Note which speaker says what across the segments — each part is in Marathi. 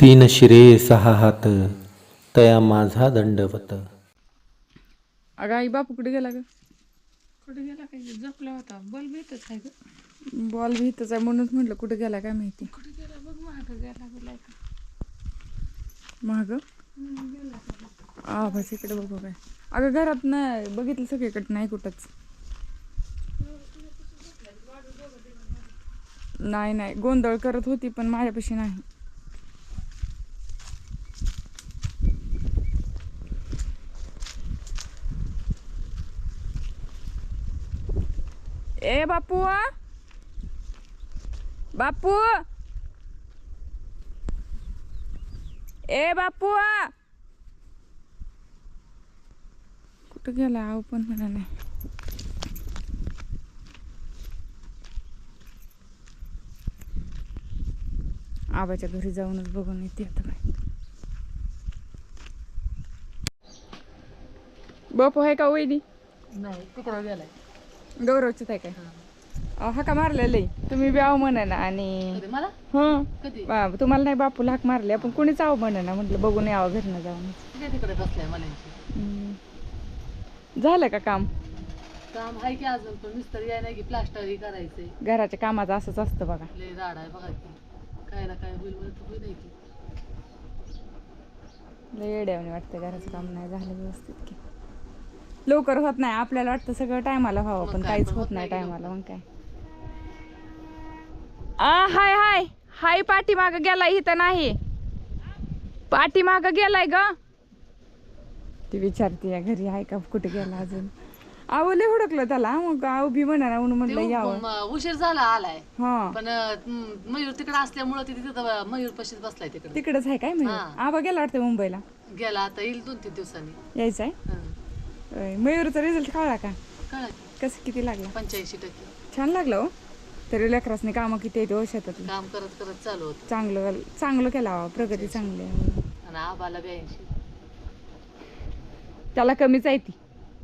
Speaker 1: तीन शिरे सहा हात तया माझा दंडवत.
Speaker 2: अगं आई बापू कुठे गेला ग?
Speaker 3: कुठे गेला काय? झोपला होता. बल्ब येतच आहे ग.
Speaker 2: बॉल भी इथंच आहे म्हणूनच म्हटलं कुठे गेला काय माहिती?
Speaker 3: कुठे गेला? बघ महाग गेला गेला का?
Speaker 2: आ बस इकडे बघू काय. अगं घरात नाही बघितलं सगळीकडे नाही कुठंच. नाही नाही. गोंधळ करत होती पण माझ्यापाशी नाही. ए बापू बापू! ए बापू कुठं गेला? आव पण म्हणा आबाच्या घरी जाऊनच बघून येते आता काय बापू आहे का वैदी
Speaker 3: नाही तिकडं गेलाय.
Speaker 2: गौरवच्यात आहे काय? अहो, हाका मारलेलं तुम्ही बी आव म्हणा ना आणि
Speaker 3: कधी? मला?
Speaker 2: हं.
Speaker 3: कधी?
Speaker 2: बा- तुम्हाला नाही बापूला हाक मारले आपण कोणीच आव म्हणा ना म्हटलं बघून यावं घरनं जाऊन.
Speaker 3: तिकडे तिकडे बसलाय मला
Speaker 2: हम्म. झालं का काम?
Speaker 3: काम आहे की अजून पण मिस्त्री आहे नाही की प्लास्टर ही करायचंय.
Speaker 2: घराच्या कामाचं असंच असतं बघा.
Speaker 3: लय राड आहे बघा की. काय ना काय होईल म्हणत होईल नाही की.
Speaker 2: लय येड्यावानी वाटतं घराचं काम नाही झालं व्यवस्थित की. लवकर होत नाही. आपल्याला वाटतं सगळं टायमाला व्हावं पण काहीच होत नाही टायमाला मग काय? आ हाय हाय. हाय पाठीमाग गेलाय इथं नाही. पाठीमाग गेलाय ग. ती विचारते या घरी आहे का? कुठे गेला अजून? आव लय हुडकलं त्याला. मग आव बी म्हणा म्हणून
Speaker 3: ते
Speaker 2: म्हटलं यावं.
Speaker 3: उशीर झाला आलाय.
Speaker 2: हा.
Speaker 3: पण अं, मयूर तिकडे असल्यामुळं ते तिथं मयूर पशीच बसलाय तिकडे.
Speaker 2: तिकडच आहे काय म्हणजे
Speaker 3: हा.
Speaker 2: आबा गेला वाटतं मुंबईला?
Speaker 3: गेला आता येईल दोन तीन दिवसांनी.
Speaker 2: यायचं आहे
Speaker 3: हं.
Speaker 2: होय. मयूरचा रिझल्ट कळला का? कसं किती लागला?
Speaker 3: पंच्याऐंशी टक्के.
Speaker 2: छान लागलं हो. तरी लेकरासनी कामं किती आहेत हो शेतातली?
Speaker 3: काम करत करत चालू होत.
Speaker 2: चांगलं चांगलं केलं प्रगती चांगली. आहे.
Speaker 3: आणि आबाला ब्याऐंशी
Speaker 2: त्याला कमीच आहे ती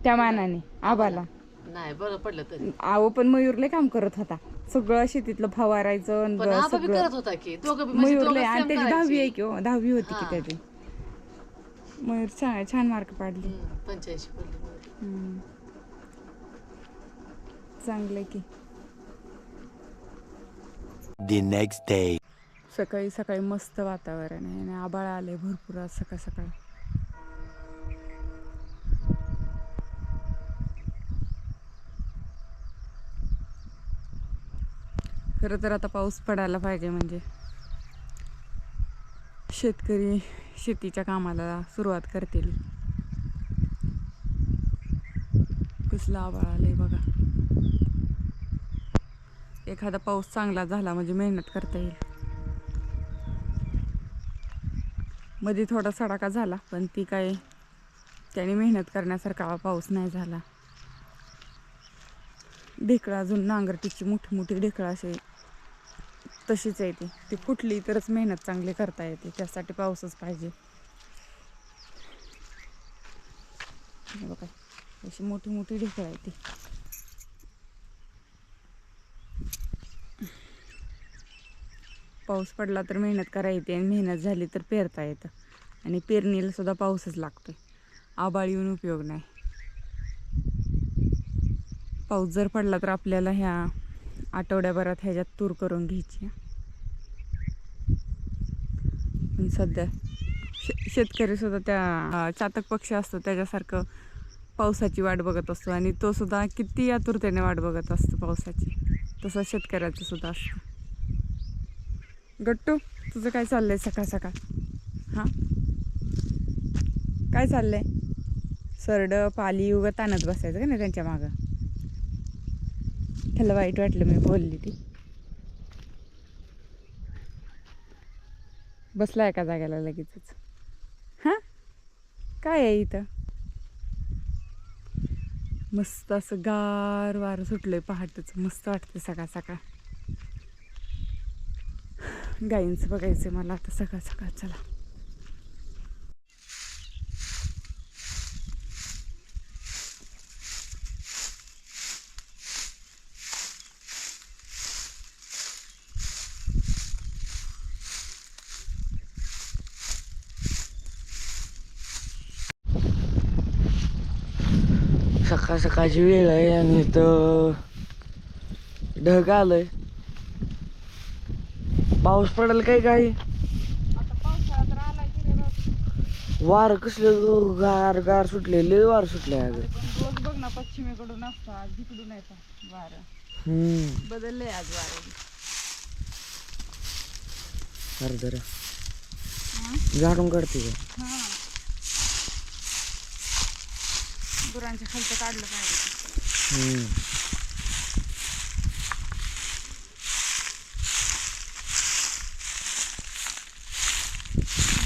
Speaker 2: त्या मानाने आबाला.
Speaker 3: नाही बरं पडलं तरी.
Speaker 2: आहो पण मयूरले काम करत होता. सगळं शेतीतलं फवारायचं
Speaker 3: आबा बी
Speaker 2: सगळं.
Speaker 3: करत होता की दोघं बी म्हणजे
Speaker 2: मयूरले
Speaker 3: दोघं
Speaker 2: आणि
Speaker 3: same
Speaker 2: त्याची दहावी आहे. की हो दहावी होती की
Speaker 3: हा.
Speaker 2: त्याची. मयूर छान छान मार्क पाडले.
Speaker 3: पंच्याऐंशी.
Speaker 2: चांगलं आहे की.
Speaker 4: The next day.
Speaker 2: सकाळी सकाळी मस्त वातावरण आहे आणि आबाळ आले भरपूर आज सकाळ सकाळ. खरं तर आता पाऊस पडायला पाहिजे म्हणजे. शेतकरी शेतीच्या कामाला सुरुवात करतील. कसलं आबाळ आलंय बघा. एखादा पाऊस चांगला झाला म्हणजे मेहनत करता येईल. मध्ये थोडा सडाका झाला पण ती काय त्याने मेहनत करण्यासारखा पाऊस नाही झाला. ढेकळं अजून नांगरटीची मोठी मोठी ढेकळं असे तशीच आहे ती. ती फुटली तरच मेहनत चांगली करता येते. त्यासाठी पाऊसच पाहिजे. बघा अशी मोठी मोठी ढेकळं आहे ती. पाऊस पडला तर मेहनत करा येते आणि मेहनत झाली तर पेरता येतं. आणि पेरणीला सुद्धा पाऊसच लागतोय. आबाळ येऊन उपयोग नाही. पाऊस जर पडला तर आपल्याला ह्या आठवड्याभरात ह्याच्यात तूर करून घ्यायची. पण सध्या शे शेतकरीसुद्धा त्या चातक पक्षी असतो त्याच्यासारखं पावसाची वाट बघत असतो. आणि तो सुद्धा किती आतुरतेने वाट बघत असतो पावसाची. तसं शेतकऱ्याचं सुद्धा असतं. गट्टू तुझं काय चाललंय सकाळ सकाळ? हां? काय चाललंय? सरड पाली उगत आणत बसायचं का नाही त्यांच्या मागं? त्याला वाईट वाटलं मी बोलली ती. बसला एका जागेला लगेचच. हां? काय आहे इथं? मस्त असं गार वारं सुटलंय पहाटेचं. मस्त वाटतं सकाळ सकाळ. गाईंचं बघायचं मला आता सकाळ सकाळ. चला.
Speaker 5: सकाळ सकाळची वेळ आहे आणि इथं ढग आलंय. पाऊस पडेल काय काही? वार कसलं गार गार सुटले लय वार सुटले अगं.
Speaker 2: बघ ना पश्चिमेकडून असतं आज जिकडून येतं वारं.
Speaker 5: हम्म.
Speaker 2: बदललंय आज वारं.
Speaker 5: झाडून काढते का
Speaker 2: हा गुरांच्या खालचं काढलं पाहिजे.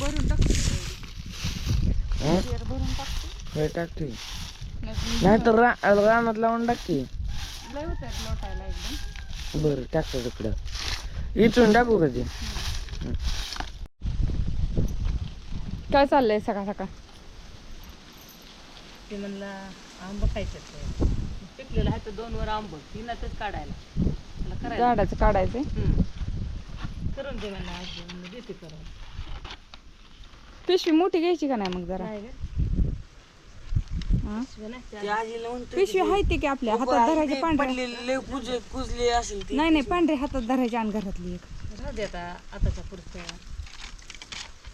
Speaker 2: भरून टाकतो? भरून टाकतो.
Speaker 5: टाकते.
Speaker 2: नाही
Speaker 5: तर रानात लावून टाकते.
Speaker 2: लय होत लोटायला एकदम.
Speaker 5: बरं टाकतो तिकडं. इथून टाकू का ते?
Speaker 2: काय चाललंय सकाळ सकाळ?
Speaker 3: ते म्हणला आंब खायचं पिकलेलं आहे तर दोन वर आंब तीनातच काढायला. त्याला करायला.
Speaker 2: झाडाचं काढायचंय?
Speaker 3: हम्म. करून दे म्हणला आज म्हणलं देते करून.
Speaker 2: पिशवी मोठी घ्यायची का नाही मग जरा?
Speaker 3: काय ग?
Speaker 2: हा?
Speaker 3: शिवाय नाही त्या-
Speaker 5: ते आजीला म्हणतो
Speaker 2: पिशवी आहे ती की आपल्या हातात धरायची पांढऱ्या
Speaker 5: पडलेले कुजले कुजले असेल ती
Speaker 2: नाही नाही पांढरे हातात धरायची आणि घरातली एक.
Speaker 3: राहू दे आता आताच्या पुरत्या.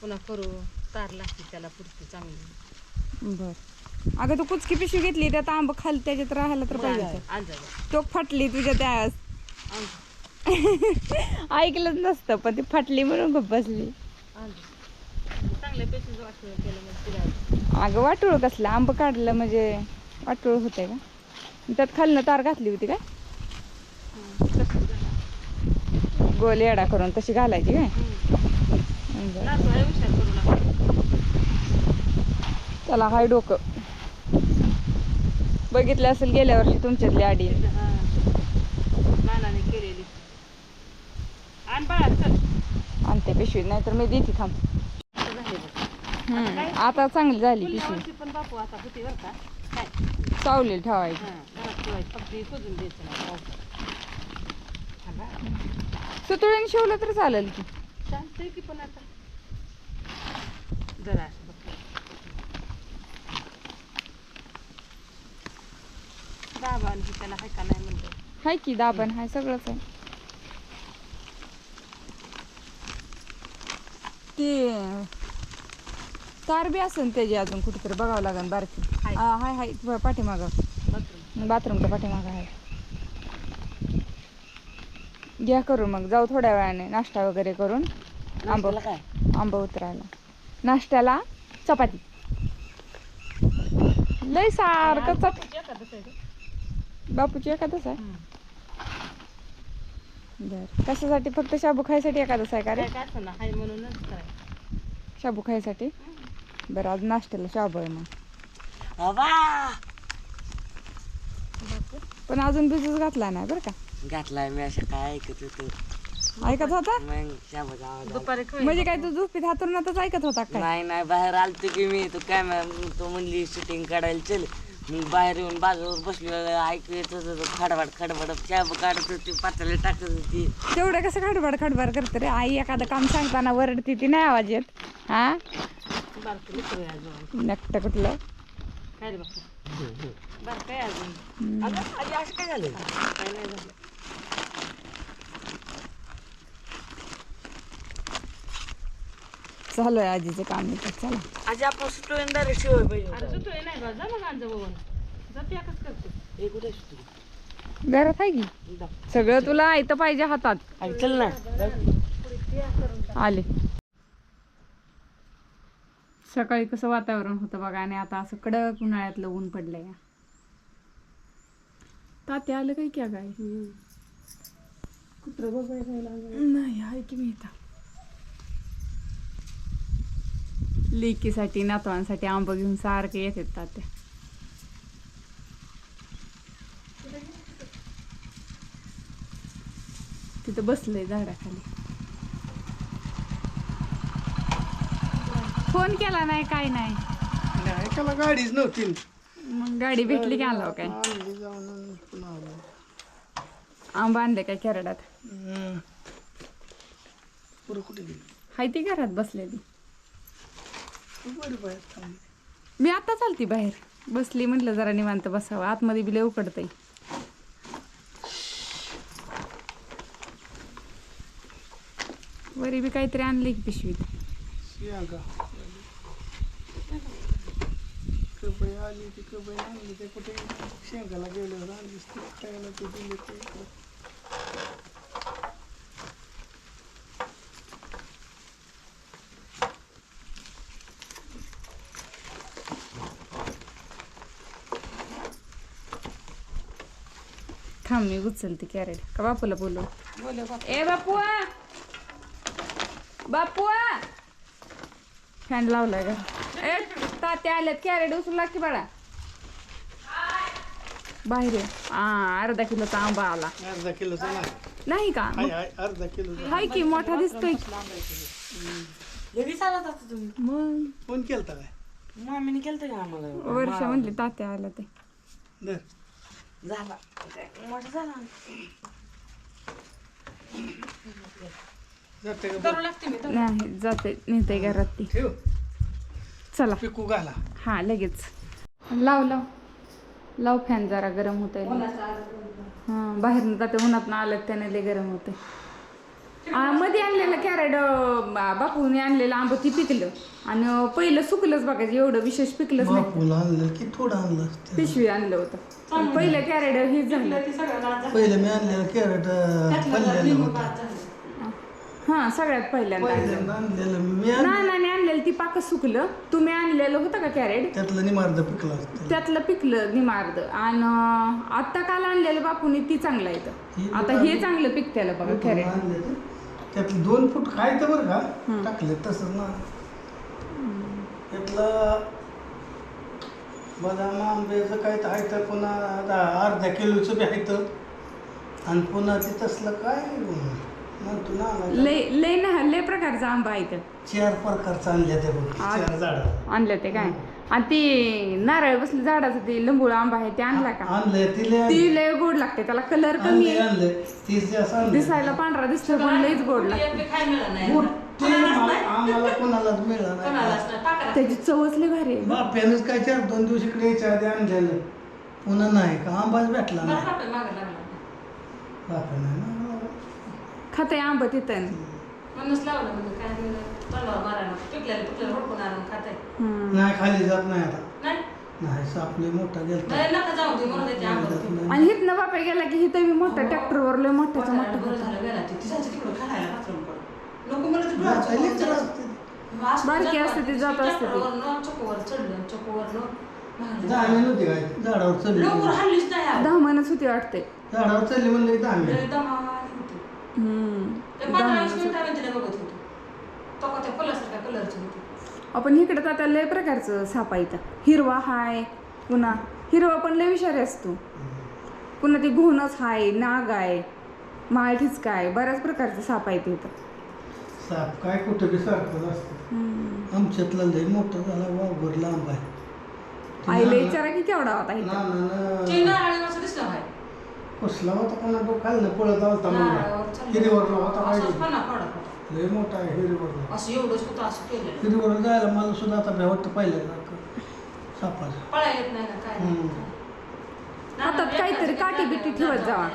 Speaker 3: पुन्हा करू तार लागते त्याला पुरती चांगली.
Speaker 2: बर. अगं तू कुचकी पिशवी घेतली त्यात आंब खाली त्याच्यात राहायला तर पाहिजे. तो फाटली तुझ्या त्या ऐकलंच नसतं पण ती फाटली म्हणून गप्प बसली. अगं वाटोळ कसलं? आंब काढलं म्हणजे वाटोळ होतंय का? त्यात खालनं तार घातली होती काय? गोल येडा करून तशी घालायची काय?
Speaker 3: आहे
Speaker 2: चला हाय डोकं. बघितलं असेल गेल्या वर्षी तुमच्यातली आडी.
Speaker 3: हा. नानाने केलेली. आण बाळा चल.
Speaker 2: आणि त्या पिशवीत नाहीतर मी देते थांब.
Speaker 3: आता झाले बघ
Speaker 2: हम्म, आता चांगली झाली
Speaker 3: पुढल्या
Speaker 2: पिशवी.
Speaker 3: वर्षी पण बापू आता होती बरं का? काय?
Speaker 2: ठेवायची.
Speaker 3: हा घरात ठेवायची. फक्त शोधून द्यायचं नाही. पावसात थांबा.
Speaker 2: सुतुळीने शिवलं तर चालेल की.
Speaker 3: चालतंय की पण आता? जरा. आणि त्याला हाय का नाही म्हणतो.
Speaker 2: हाय की दाबण हाय सगळंच आहे ते तार बी असेल त्याची अजून कुठेतरी बघावं लागेल बारकी.
Speaker 3: हाय.
Speaker 2: हा, हाय हाय ब- पाठीमागं.
Speaker 3: बाथरूम.
Speaker 2: बाथरूमच्या पाठीमागं आहे घ्या करू मग जाऊ थोड्या वेळाने नाश्ता वगैरे करून. आंबा
Speaker 5: नाश्त्याला काय?
Speaker 2: आंबा उतरायला. नाश्त्याला चपाती. लय सारखं चप बापूची एखादच आहे? बर. कशासाठी? फक्त शाबू खायसाठी एखादच आहे का रे?
Speaker 3: काय ना हाय म्हणूनच
Speaker 2: शाबू खायसाठी? बरं आज नाश्त्याला शाबू आहे मग. पण अजून भिजूच घातला नाही बरं का?
Speaker 5: घातलाय मी असं काय ऐकत होतो.
Speaker 2: ऐकत होता?
Speaker 5: मग शाबाचा आवाज आला.
Speaker 3: दुपारी खाऊ
Speaker 2: म्हणजे काय तू झोपीत हातून ऐकत होता काय?
Speaker 5: नाही नाही बाहेर आलतो की मी. तो काय तो म्हणली शूटिंग काढायला चल. मग बाहेर येऊन बाजूवर बसलो ऐकू येत होतं तो खडबड खडबड. शाब काढत होती पातळी टाकत होती.
Speaker 2: तेवढं कसं खडबड खडबड करते रे? आई एखादं काम सांगताना वरडती ती नाही आवाज येत. हा?
Speaker 3: बारकं लेकरं आहे अजून
Speaker 2: नकट कुठलं?
Speaker 3: काय रे बारकं आहे अजून?
Speaker 5: अगं, आजी असं काय झालं?
Speaker 3: काय नाही झालं.
Speaker 2: चालू आहे आजीचं काम इथं. चला.
Speaker 5: आजी आपण सुटलो डायरेक्ट शिवाय पाहिजे
Speaker 3: अरे सुतोय नाही बा जा मग बघून जाते करतो.
Speaker 2: घरात आहे की? सगळं तुला ऐतं पाहिजे हातात.
Speaker 5: चल ना.
Speaker 2: आले. सकाळी कसं वातावरण होतं बघा आणि आता असं कडक उन्हाळ्यातलं ऊन पडलंय. तात्या आलं काय क्या काय नाही आहे की मी इथं. लेकीसाठी नातवांसाठी आंब घेऊन सारखे येतात तात्या. तिथं बसलंय झाडाखाली. फोन केला नाही काय नाही.
Speaker 6: गाडीच नव्हती.
Speaker 2: मग गाडी भेटली की आलो काय?
Speaker 6: आणली जाऊन आणि पुन्हा आलो.
Speaker 2: आंबा आणले काय केरडात?
Speaker 6: हम्म. पुरं कुठे गेली?
Speaker 2: हाय ती घरात बसलेली.
Speaker 6: बरी थांबली
Speaker 2: मी आता चालती बाहेर. बसली म्हटलं जरा निवांत बसावं. आतमध्ये बी लय उकडतंय. वरी बी काहीतरी आणले की पिशवीत.
Speaker 6: कबई आली ती कबई आणली. ते कुठे? शेंगाला गेल्यावर आणलीस ती. खायला ते? दिले ते इकडं.
Speaker 2: थांब मी उचलते कॅरेट का बापूला बोलू? ए बापुआ बापुआ फॅन लावलाय का ए तात्या आल्यात. कॅरेट उचलला की बाळा. बाहेर. हा अर्धा किलोचा आंबा आला.
Speaker 6: अर्धा किलोचा नाही
Speaker 2: का?
Speaker 6: हाय हाय अर्धा किलोचा
Speaker 2: हाय की मोठा दिसतोय.
Speaker 5: लगेच तुम्ही.
Speaker 2: मग?
Speaker 6: फोन केलता काय?
Speaker 5: मामीने केलं का आम्हाला?
Speaker 2: वर्ष म्हणली तात्या आला ते.
Speaker 5: झाला. मोठा झाला
Speaker 6: जाते का बघ.
Speaker 2: नाही जाते. नेते घरात ती.
Speaker 6: ठेव.
Speaker 2: चला.
Speaker 6: पिकू घाला.
Speaker 2: हा लगेच. लाव लाव. लाव फॅन जरा गरम होत हां बाहेरनं जाते उन्हात आलं त्याने लय गरम होते कॅरेट बापूने आणलेलं आंब ती पिकलं. आणि पहिलं सुकलंच बघायचं एवढं विशेष पिकलंच नाही.
Speaker 6: बापूला आणलं की थोडं आणलं असतं.
Speaker 2: पिशवी आणलं होतं. आणि पहिलं कॅरेट हेच झालं.
Speaker 6: पहिलं मी आणलेलं कॅरेट पडलेलं होतं.
Speaker 2: हां सगळ्यात पहिल्यांदा आणलं.
Speaker 6: पहिल्यांदा आणलेलं मी. मी आण-
Speaker 2: नानाने आणलेलं ती पाक सुकलं. तुम्ही आणलेलं होतं का कॅरेट
Speaker 6: त्यातलं निमार्द पिकलं असतं.
Speaker 2: त्यातलं पिकलं निमार्द. आणि अं, आत्ता काल आणलेलं बापूने ती चांगलं येतं आता हे चांगलं पिकत्याला बघा कॅरेट.
Speaker 6: त्यातलं दोन फूट खायचं बरं का? टाकले तसंच ना. त्यातलं बदाम आंब्याचं काय तर आहे तर पुन्हा आता अर्धा किलोचं बी आहे तर. आणि पुन्हा ते तसलं काय म्हणतो ना आणायचं.
Speaker 2: लय लय ना लय प्रकारचा आंबा आहे इथं
Speaker 6: चार प्रकारचं आणल्या त्या बघ. चार झाडं.
Speaker 2: आणलं ते काय? आणि ती नारळ बसले झाडाचं ते लिंबूळ आंबा आहे ते आणला का?
Speaker 6: आणलंय तिले
Speaker 2: ती लय गोड लागते त्याला कलर कमी
Speaker 6: आणलंय
Speaker 2: आहे.
Speaker 6: आणलंय. तीस असं आणलंय.
Speaker 2: दिसायला पांढरा दिसतो पण लयच गोड लागते.
Speaker 3: काय मिळालं नाही.
Speaker 6: मोठे आम- आम्हाला कोणालाच मिळालं नाही.
Speaker 3: कोणालाच नाही? टाका
Speaker 2: त्याची चवच लय भारी आहे.
Speaker 6: बाप्यानंच काय चार दोन दिवस इकडे यायच्या आधी आणलेलं. पुन्हा नाही का? आंबाच भेटला
Speaker 3: मला
Speaker 6: नाही.
Speaker 3: टाका मागं लागला.
Speaker 6: बाप्यानं ना
Speaker 2: खाते आंबा तिथं.
Speaker 3: म्हणूनच लावलं काय तलवार मारायला. पिकल्याला पिकल्याला हुडकून आणून खाताय
Speaker 2: हम्म.
Speaker 6: नाही खाली जात नाही आता.
Speaker 3: नाही?
Speaker 6: मोठा गेलता.
Speaker 3: नाही नका जाऊ दे म्हणून त्याची आंबट पिकलं.
Speaker 2: आणि हिथनं गेला की हिथं बी मोठा ट्रॅक्टरवर लय
Speaker 3: वाटायला
Speaker 2: मोठा
Speaker 3: बरं झालं गेला ते. तिच्याचं तिकडं खायला बाथरूम नको मला ते
Speaker 6: लेकरं. असते.
Speaker 3: असं
Speaker 2: बारकी
Speaker 3: जात
Speaker 2: असते ती जात असते ती.
Speaker 3: ट्रॅक्टरवरनं चकोवर चढलं चकोवरनं बाहेर
Speaker 6: दहामी नव्हती काय? झाडावर चढली.
Speaker 3: लवकर हल्लीच नाही आलं.
Speaker 2: दहा महिन्यात होती वाटते.
Speaker 6: झाडावर चढली म्हणलं की दहामी
Speaker 3: लय दमाने होती.
Speaker 2: हम्म.
Speaker 3: ते
Speaker 2: दहा
Speaker 3: पंधरा वीस
Speaker 2: महिन्यात
Speaker 3: मिनिटांनी तिला बघत होती. तो कलरची होती
Speaker 2: आपण इकडं तर आता लय प्रकारचं साप आहे इथं हिरवा हाय पुन्हा हिरवा पण लय विषारी असतो पुन्हा ते घोणस हाय नाग आहे माळठीच काय बऱ्याच प्रकारचे साप आहेत इथं.
Speaker 6: साप काय कुठं बी सारखं असतं. आमच्यातला लय मोठा झाला वाघर लांब आहे.
Speaker 2: आईला विचारा की केवढा होता इथं.
Speaker 6: नानानं
Speaker 3: ते नारळी असं दिसलं काय
Speaker 6: कसला होता? कोणा डोकायला पळत आलता. हिरीवरला होता
Speaker 3: असंच
Speaker 6: पाहिजे
Speaker 3: पडत होता.
Speaker 6: लय मोठा आहे हिरीवरला
Speaker 3: असं एवढंच होतं असं केलेलं
Speaker 6: हिरीवर जायला मला सुद्धा आता भ्या वाटतं पहिल्यांदा सापाचं.
Speaker 3: पळा येत नाही ना काय?
Speaker 6: हम्म.
Speaker 2: हातात काहीतरी काठी बिटी ठेवत जावा.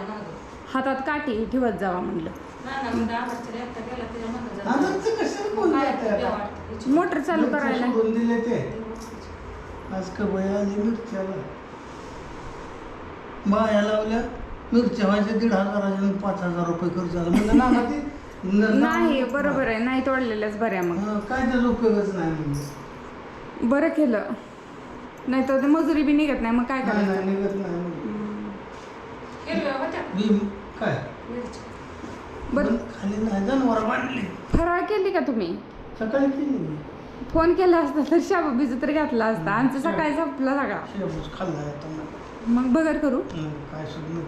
Speaker 2: हातात काठी ठेवत जावा म्हणलं.
Speaker 6: आता ते कशाला कोण जातंय आता?
Speaker 2: मोटर चालू करायला.
Speaker 6: सोडून दिले ते. आज कबई आली मिरच्याला? बाया लावल्या मिरच्या व्हायच्या दीड हजाराच्या आणि पाच हजार रुपये खर्च झाला. म्हणलं ना ते
Speaker 2: नाही बरोबर आहे. नाही तोडलेल्याच बऱ्या मग.
Speaker 6: काय त्याचा उपयोगच नाही म्हणजे
Speaker 2: बरं केलं. नाही तर ते मजुरी बी निघत नाही मग काय
Speaker 6: नाही
Speaker 2: करायचं?
Speaker 6: नाही, निघत नाही म्हणजे बी काय?
Speaker 2: बरं.
Speaker 6: पण खाली नाही जनावर वाढली
Speaker 2: फराळ केली का तुम्ही?
Speaker 6: सकाळी केली मी.
Speaker 2: फोन केला असता तर शाबू भिजत तर घातला असता. आमचं सकाळी संपला सगळा.
Speaker 6: खाल्ला आता.
Speaker 2: मग बगर करू?
Speaker 6: काय सुद्धा नाही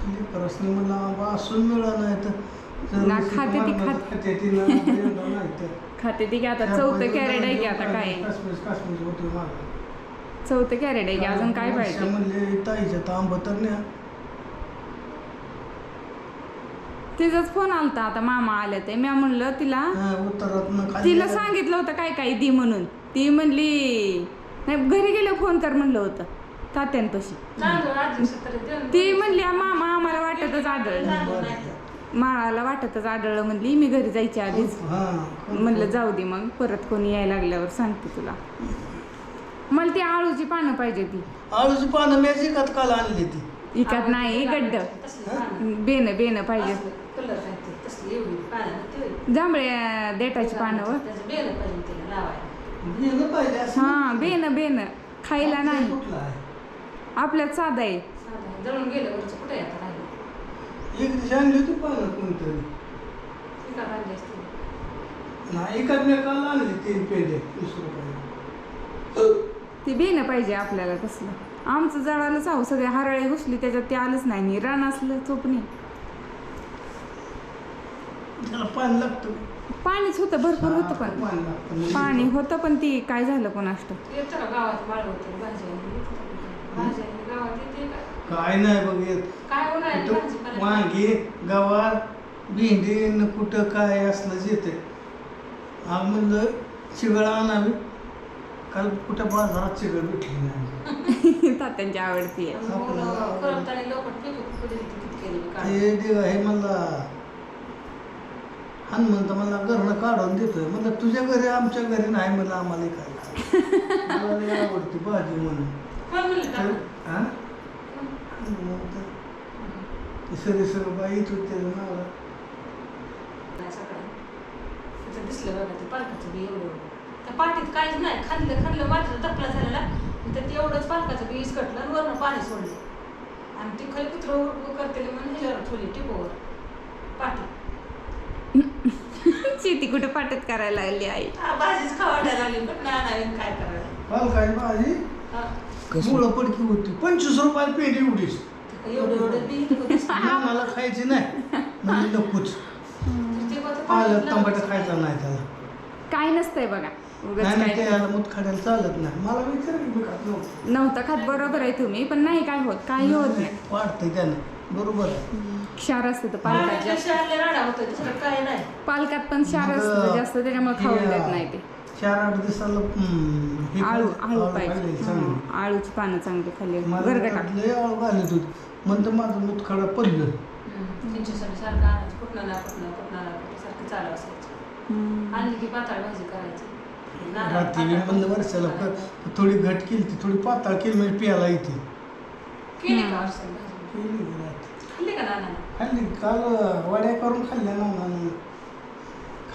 Speaker 6: आंबा असून मिळा नाही तर
Speaker 2: ना, खाते ती खाते.
Speaker 6: खाते ती ना, यंदा नाही तर.
Speaker 2: खाते ती की आता चौथं कॅरेट आहे की आता काय
Speaker 6: होते.
Speaker 2: चौथं कॅरेट आहे की अजून काय पाहिजे
Speaker 6: म्हणले ताईच्या तर आंबा तर न्या
Speaker 2: तिचाच फोन आलता आता मामा आले ते मी म्हणलं तिला
Speaker 6: हा, उतरात न खाली
Speaker 2: तिला सांगितलं होतं काय काय दी म्हणून ती म्हणली नाही घरी गेलो फोन कर म्हणलं होतं
Speaker 3: तरी देऊन
Speaker 2: ती म्हणली "आ, मामा आम्हाला वाटतच
Speaker 3: तर.
Speaker 2: माळाला वाटतच आढळलं म्हणली. मी घरी जायच्या आधीच.
Speaker 6: हां
Speaker 2: म्हणलं जाऊ दे मग परत कोणी यायला लागल्यावर सांगते तुला. मला ती आळूची पानं पाहिजे ती
Speaker 6: आळूची पानं मी एकात काल आणली ती
Speaker 2: इकत नाही गड्ड. बेन बेन पाहिजे.
Speaker 3: तसली एवढी पानं ते. होय.
Speaker 2: जांभळ्या देठाची पानं व
Speaker 6: असं
Speaker 2: हा बेन बेन खायला नाही. आपल्यात साधा आहे.
Speaker 3: साधं आहे. जळून गेलं वरचं कुठे आता राहिलं?
Speaker 6: एक दिवशी आणली होती पानं कोणतरी?
Speaker 3: पिकात आणली असते
Speaker 6: नाही एकात मी काल आणली तीन पेढे वीस रुपये
Speaker 2: ती बेन पाहिजे आपल्याला तसलं. आमचं जळालंच आहो सगळे हरळे घुसली त्याच्यात ते आलंच नाही. नी रान असलं चोपणी
Speaker 6: त्याला पाणी लागतं.
Speaker 2: पाणीच होतं भरपूर होतं पण.
Speaker 6: पाणी लागतं.
Speaker 2: पाणी होतं पण ती काय झालं कोणाष्ट
Speaker 3: येतं का गावात माळ होते भाजी भाजी गावात येते का
Speaker 6: काय? नाही बघ येत
Speaker 3: काय उन्हाळ्यात
Speaker 6: कुठं वांगी गवार भेंडी न कुठं काय असलंच येते हा म्हणलं चिगळ आणावी. काल कुठं बाजारात चिगळ भेटली नाही.
Speaker 2: तात्यांची आवडती आहे.
Speaker 3: करपताना लोक केली
Speaker 6: ते देव हे मला हनुमंत मला घरनं काढून देतोय. म्हणलं तुझ्या घरी आमच्या घरी नाही म्हणलं आम्हाला काय आवडती भाजी म्हणून.
Speaker 3: कोण म्हणलं
Speaker 6: तर
Speaker 3: का?
Speaker 6: हा मग ते- ते सगळे सगळं बाई येत होते
Speaker 3: सकाळी तिथं दिसलं बघा ते पालकाचं बी एवढं. त्या पाठीत काहीच नाही. खाल्लं खाल्लं माझं दपला झालेला. त्यात एवढंच पालकाचं बी इसकटलं आणि वरनं पाणी सोडलं. आणि ती खाली कुत्र करते म्हणून ह्याच्यावर ठेवली टिपोवर. पाठी
Speaker 2: शेती कुठं पाटत करायला लागली आई?
Speaker 3: हा, भाजीच खावायला लागली. पण नाही काय करायला?
Speaker 6: पालकाची भाजी?
Speaker 3: हा.
Speaker 6: मुळं पडकी होती. पंचवीस रुपयाला पेंडी उडीस. मला खायची नाही. म्हणजे नकोच. पालक
Speaker 3: लागलं.
Speaker 6: खायचा नाही त्याला.
Speaker 2: काय नसतंय बघा. उगाच
Speaker 6: नाही
Speaker 2: काय
Speaker 6: ते याला मूत खाण्याला चालत नाही. मला विचार की मी खात नव्हतं.
Speaker 2: नव्हतं खात बरोबर आहे तुम्ही पण नाही काय होत काही होत नाही
Speaker 6: वाढतंय त्याने. बरोबर आहे.
Speaker 2: क्षार असतं तर पालकात जास्त पालकात पण क्षार असतं जास्त त्याच्यामुळे खाऊन देत नाही ते.
Speaker 6: चार आठ दिवसाला हम्म, हे
Speaker 2: आळू
Speaker 6: खाल्लं-
Speaker 2: आळू
Speaker 6: खाल्लेलं
Speaker 2: पाहिजे.
Speaker 6: चांगलं.
Speaker 2: हं, आळूची पानं चांगली खाल्ली
Speaker 6: मला
Speaker 2: गरगटा
Speaker 6: आळू. घालत होती. म्हणतं माझं मूत खडा पडलं.
Speaker 3: त्यांच्यासाठी सारखं आणायचं कुठनं ना कुठनं कुठनं ना कुठं सारखं चालू असायचं. आणली की पाताळ भाजी करायची. नारळ
Speaker 6: रात्री मी
Speaker 3: पाताळ
Speaker 6: म्हणलं वर्षाला थोडी घट केली ती थोडी पाताळ केली म्हणजे प्यायला येते.
Speaker 3: केली का वर्षाला भाजी?
Speaker 6: केली की रात्री.
Speaker 3: खाल्ली का नाना
Speaker 6: खाल्ली काल वड्या करून खाल्ल्या ना नानानं.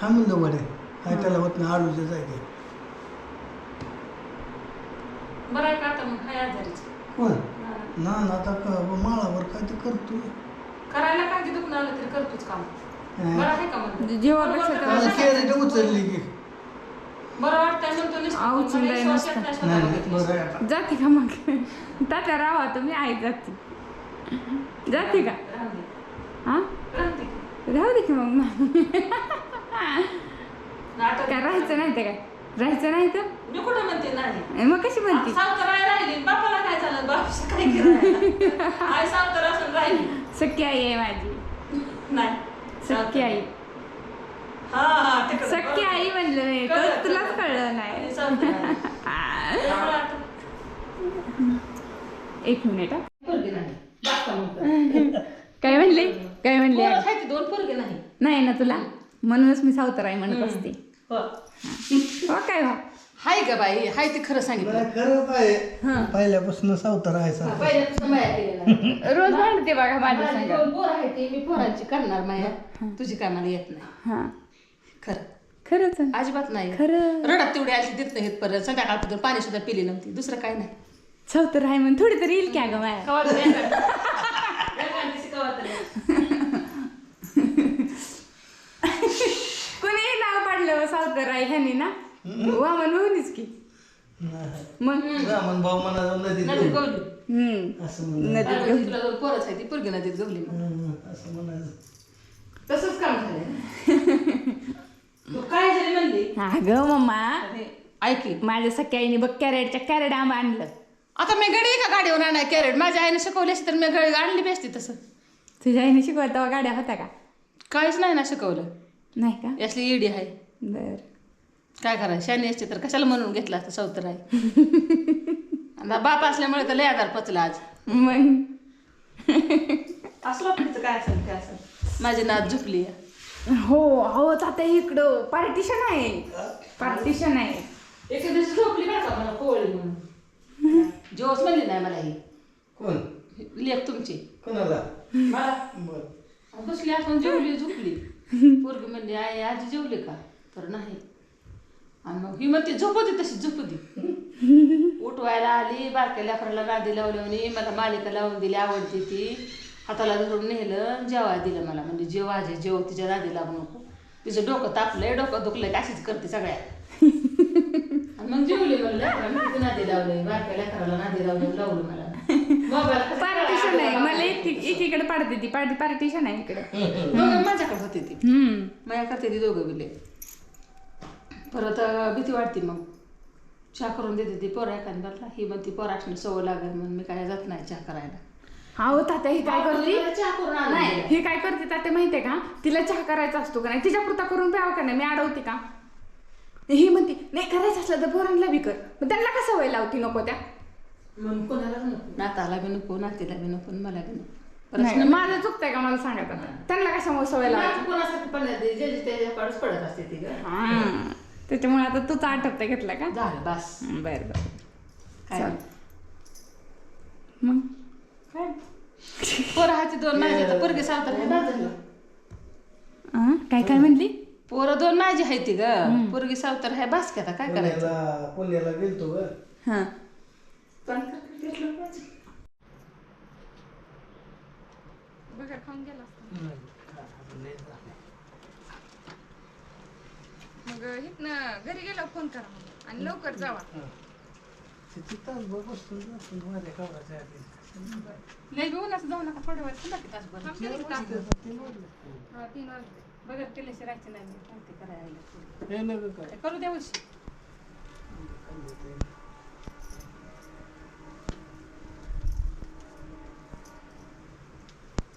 Speaker 6: खा म्हणलं वड्या. काय त्याला होत नाही
Speaker 3: बरं आहे का आता मग? काय आजारीच.
Speaker 6: ना ना आता क- माळावर काय ते करतो
Speaker 3: करायला काय की दुखणं आलं तरी करतोच काम.
Speaker 6: हं.
Speaker 3: बरं आहे का म्हणतो
Speaker 2: जेव्हापेक्षा
Speaker 3: बरं
Speaker 2: तेव्हा
Speaker 6: मला
Speaker 3: वाटतंय
Speaker 6: कॅरेट उचलली की.
Speaker 3: बरं वाटतंय म्हणतो नुसतं.
Speaker 2: आऊ
Speaker 3: पण
Speaker 2: चिंडाय
Speaker 3: एक
Speaker 2: नसतं.
Speaker 3: श्वासात नाही
Speaker 6: नाही
Speaker 3: स्वतःला
Speaker 6: नाही,
Speaker 3: घेतलं.
Speaker 6: बरं आहे आता.
Speaker 2: जाते का मग? तात्या राहा तुम्ही आई जाते. जाते का
Speaker 3: दे.
Speaker 2: हा?
Speaker 3: दे.
Speaker 2: राहू दे की मग.
Speaker 3: नाटक
Speaker 2: काय राहायचं नाही तर काय? राहायचं नाही तर
Speaker 3: मी कुठं म्हणते नाही?
Speaker 2: मग कशी म्हणते?
Speaker 3: सावतर आई राहिली बापाला काय झालं? बाप काय केलं आई सावतर असून राहिली.
Speaker 2: सख्खी आई आहे माझी.
Speaker 3: नाही.
Speaker 2: सख्खी आई.
Speaker 3: हा हा तिकडं.
Speaker 2: सख्खी आई म्हणलं तो
Speaker 3: कळलं,
Speaker 2: तुलाच
Speaker 3: कळलं.
Speaker 2: नाही.
Speaker 3: सावतर त्यामुळं आता
Speaker 2: एक मिनिट हा.
Speaker 3: पोरगी नाही. बाप्पा म्हणतो.
Speaker 2: काय म्हणले? काय म्हणले?
Speaker 3: पोरं खायची दोन पोरगे नाही.
Speaker 2: नाही ना तुला? म्हणूनच मी सावतर आई म्हणत असते.
Speaker 3: हो.
Speaker 2: हो. काय हो?
Speaker 3: हाय ग बाई हाय ते खरं सांगितलं.
Speaker 6: नाही, खरंच आहे. पहिल्यापासून सावतर आहे
Speaker 3: पहिल्यापासून केलेला
Speaker 2: रोज भांडते बघा माझ्या
Speaker 3: माझी
Speaker 2: संग.
Speaker 3: दोन पोरं आहे ते मी पोरांची करणार माया. तुझी काय मला येत नाही.
Speaker 2: हा.
Speaker 3: खरं.
Speaker 2: खरंच. आहे.
Speaker 3: अजिबात नाही.
Speaker 2: खरं
Speaker 3: रडात तेवढी आली देत नाही परत. संध्याकाळपर्यंत पाणी सुद्धा पिली नव्हती. दुसरं काय नाही.
Speaker 2: सावतर आहे म्हणून थोडी तरी येईल की अगं माया
Speaker 3: कवा तरी येणार. येणार दिवशी कवा तरी.
Speaker 2: कुणी नाव हो आई ह्यानी ना. वामन भाऊनीच की. मग?
Speaker 6: रामन भाऊ म्हणाला नदीत
Speaker 3: नदीत
Speaker 6: गवली.
Speaker 3: गवली.
Speaker 2: हम्म.
Speaker 6: असं म्हणायचं.
Speaker 2: नदीत
Speaker 3: आणि
Speaker 2: गवली.
Speaker 3: तुला दोन पोरच आहे ती पोरगी नदीत गवली
Speaker 6: हं, असं म्हणायचं.
Speaker 3: तसंच काम झालं तू काय झाली म्हणली?
Speaker 2: अगं मम्मा
Speaker 3: अरे, ऐकी
Speaker 2: माझ्या सख्या आईने बघ कॅरेटच्या कॅरेट आंबा आणलं.
Speaker 3: आता मी गडी का गाडीवर आणाय कॅरेट. माझ्या आईने शिकवली असती तर मी गडी आणली बी असती तसं.
Speaker 2: तुझ्या आईने शिकवत तेव्हा गाड्या होत्या का?
Speaker 3: काहीच नाही ना शिकवलं.
Speaker 2: नाही का?
Speaker 3: यासली ईडी आहे.
Speaker 2: बर.
Speaker 3: काय करायचं शानी असते तर कशाला म्हणून घेतला असता सौतर आहे आता बाप असल्यामुळे तर लय आधार पचला आज.
Speaker 2: मग?
Speaker 3: असलं आपलं काय असेल काय असेल. माझी नात झुकली
Speaker 2: हो अहो आता इकडं पार्टिशन आहे. पार्टिशन आहे.
Speaker 3: एका दिवशी झोपली का मला कोवळी म्हणून? जोस म्हणली नाही मला ही.
Speaker 6: कोण?
Speaker 3: लेख तुमची.
Speaker 6: कोणाला?
Speaker 3: मला?
Speaker 6: बर.
Speaker 3: बसली आपण जेवली झोपली. पोरगी म्हणली आई आजी जेवली का? तर नाही. आणि मग ही म्हणते झोपती तशी झोपती उठवायला आली बारक्या लेकराला नादी लावली मला मालिका लावून दिली आवडते ती. हाताला धरून नेलं जेवाय दिलं मला. म्हणजे जेव आजी जेव तिच्या नादी लागू नको. तिचं डोकं तापलंय डोकं दुखलंय का अशीच करते सगळ्या. आणि मग जेवली म्हणलं मी किती नादी लावलंय बारक्या लेकराला नादी लावलं लावलं मला.
Speaker 2: पार्टिशन आहे मला एक एकीकडे पाडते ती पार्टी पार्टिशन आहे इकडे.
Speaker 3: माझ्याकडे होते ती. करते ती दोघं बिले. परत भीती वाटते मग. चहा करून देते ती पोरा एखाद्याला. ही म्हणते पोराक्षणी सवय लागेल म्हणून मी काय जात नाही चहा करायला.
Speaker 2: अहो तात्या ही काय करते?
Speaker 3: चहा करून आणून
Speaker 2: नाही
Speaker 3: दिला.
Speaker 2: हे काय करते तात्या माहितीये का? तिला चहा करायचा असतो का नाही? तिच्या पुरता करून प्यावं का नाही? मी अडवते का? ही म्हणते नाही करायचं असलं तर पोरांना बी कर. मग त्यांना का सवय लावती नको त्या?
Speaker 3: कोणालाच नको. नाताला बी नको नातीला बी नको आणि मला बी नको.
Speaker 2: नाही माझं चुकतंय का मला सांगत आता त्यांना कशामुळे सवय लावायची?
Speaker 3: कोणासाठी पण नाही ते जे त्याच्याकडेच पडत असते ती गं.
Speaker 2: हा. त्याच्यामुळे आता तूच आठवता घेतला का?
Speaker 3: झालं बस.
Speaker 2: बर बर.
Speaker 3: काय.
Speaker 2: मग?
Speaker 3: काय? पोरं हाती दोन माझे तर पोरगी सावतर आहे बाजूला
Speaker 2: आ? काय काय म्हणली?
Speaker 3: पोरं दोन माझी आहे ती ग. पोरगी सावतर आहे बास की आता काय करायचं?
Speaker 6: पुण्याला पुण्याला गेलतो ग.
Speaker 2: हा. मग इथनं घरी गेलो फोन करा मग आणि लवकर जावा.
Speaker 6: तिथे तासभर बसतो ना आपण माझ्या गावाच्या आधी.
Speaker 3: लय बी उन्हाचं जाऊ नका थोड्या वेळ थांबा की तासभर. हा, तीन वाजले. बघत राहायचं नाही मी सांगते करायला.
Speaker 6: हे नका काय.
Speaker 3: करू द्या उशी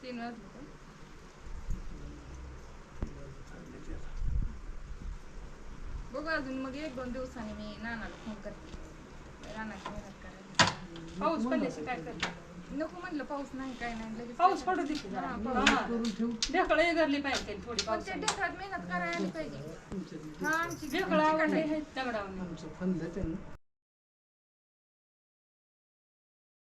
Speaker 2: तीन वाजले का? बघू अजून मग एक दोन दिवसांनी मी नानाला फोन करते. रानाची मेहनत करायला
Speaker 3: पाऊस पडल्याशी काय करते
Speaker 2: नको म्हणलं पाऊस नाही काय नाही लगेच
Speaker 3: पाऊस पडू दे की जरा.
Speaker 2: हा.
Speaker 3: ढेकळं पाहिजे थोडी
Speaker 2: पण ते
Speaker 3: पाऊस
Speaker 2: ढेकळात मेहनत करायला आली पाहिजे. हा आमची
Speaker 3: ढेकळं आवडले आहेत दगडावर
Speaker 6: आमचं फंद त्यांना.